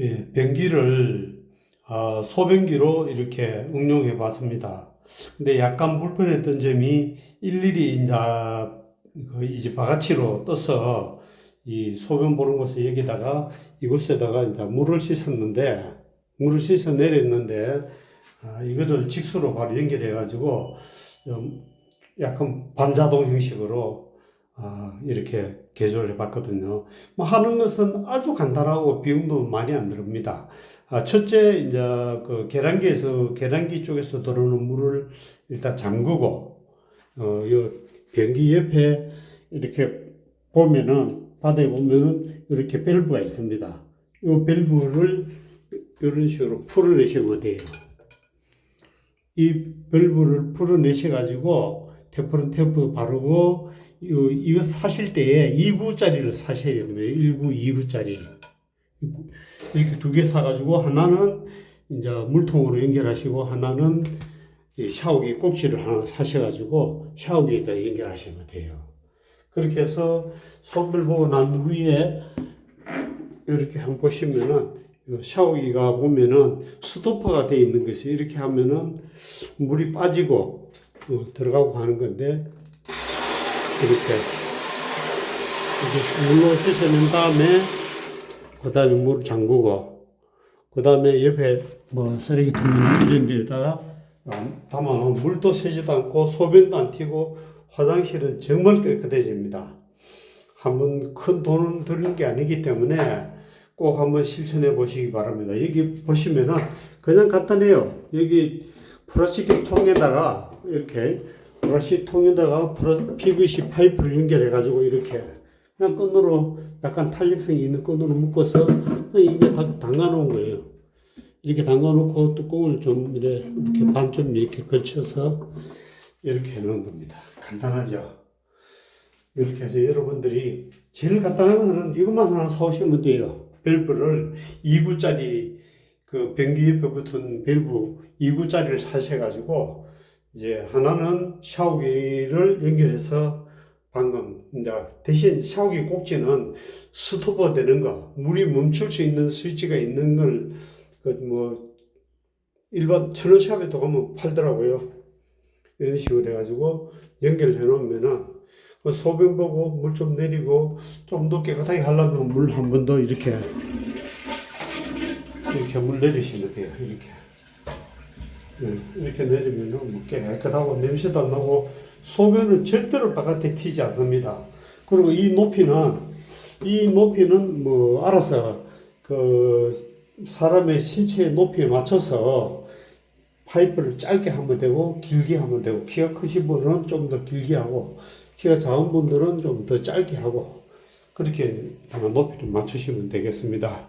예, 변기를 아, 소변기로 이렇게 응용해 봤습니다. 근데 약간 불편했던 점이 일일이 이제 그 이제 바가지로 떠서 이 소변 보는 곳에 여기다가 이곳에다가 이제 물을 씻었는데 물을 씻어 내렸는데 아, 이거를 직수로 바로 연결해 가지고 좀 약간 반자동 형식으로 아, 이렇게 개조를 해봤거든요. 뭐 하는 것은 아주 간단하고 비용도 많이 안 들습니다. 아, 첫째 이제 그 계량기에서 계량기 쪽에서 들어오는 물을 일단 잠그고 어, 요 변기 옆에 이렇게 보면은 바닥에 보면은 이렇게 밸브가 있습니다. 이 밸브를 이런 식으로 풀어내시면 돼요. 이 밸브를 풀어내셔 가지고 테프론 테프 바르고 이거, 사실 때에 2구짜리를 사셔야 됩니다. 1구, 2구짜리. 이렇게 두 개 사가지고 하나는 이제 물통으로 연결하시고 하나는 이 샤워기 꼭지를 하나 사셔가지고 샤워기에다 연결하시면 돼요. 그렇게 해서 손을 보고 난 후에 이렇게 한번 보시면은 이 샤워기가 보면은 스토퍼가 되어 있는 것이 이렇게 하면은 물이 빠지고 어, 들어가고 하는 건데 이렇게 물로 씻어낸 다음에 그 다음에 물을 잠그고 그 다음에 옆에 뭐 쓰레기통 이런 데다가 담아놓은 물도 새지도 않고 소변도 안 튀고 화장실은 정말 깨끗해집니다. 한번 큰 돈은 드는 게 아니기 때문에 꼭 한번 실천해 보시기 바랍니다. 여기 보시면은 그냥 간단해요. 여기 플라스틱 통에다가 이렇게 플라스틱 통에다가 PVC 파이프를 연결해 가지고 이렇게 그냥 끈으로 약간 탄력성이 있는 끈으로 묶어서 이게 다 담가 놓은 거예요. 이렇게 담가 놓고 뚜껑을 좀 이렇게, 이렇게 반쯤 이렇게 걸쳐서 이렇게 해 놓은 겁니다. 간단하죠? 이렇게 해서 여러분들이 제일 간단한 거는 이것만 하나 사오시면 돼요. 밸브를 2구짜리 그 변기 옆에 붙은 밸브 2구짜리를 사셔가지고 이제 하나는 샤워기를 연결해서 방금 대신 샤워기 꼭지는 스토퍼 되는 거 물이 멈출 수 있는 스위치가 있는 걸그뭐 일반 천원샵에도 가면 팔더라고요. 이런 식으로 해가지고 연결해 놓으면은 그 소변 보고 물 좀 내리고 좀 더 깨끗하게 하려면 물 한 번 더 이렇게 이렇게 물 내리시면 돼요. 이렇게 네, 이렇게 내리면은 뭐 깨끗하고 냄새도 안 나고 소변은 절대로 바깥에 튀지 않습니다. 그리고 이 높이는 이 높이는 뭐 알아서 그 사람의 신체의 높이에 맞춰서 파이프를 짧게 하면 되고 길게 하면 되고 키가 크신 분은 좀 더 길게 하고 키가 작은 분들은 좀 더 짧게 하고 그렇게 아마 높이를 맞추시면 되겠습니다.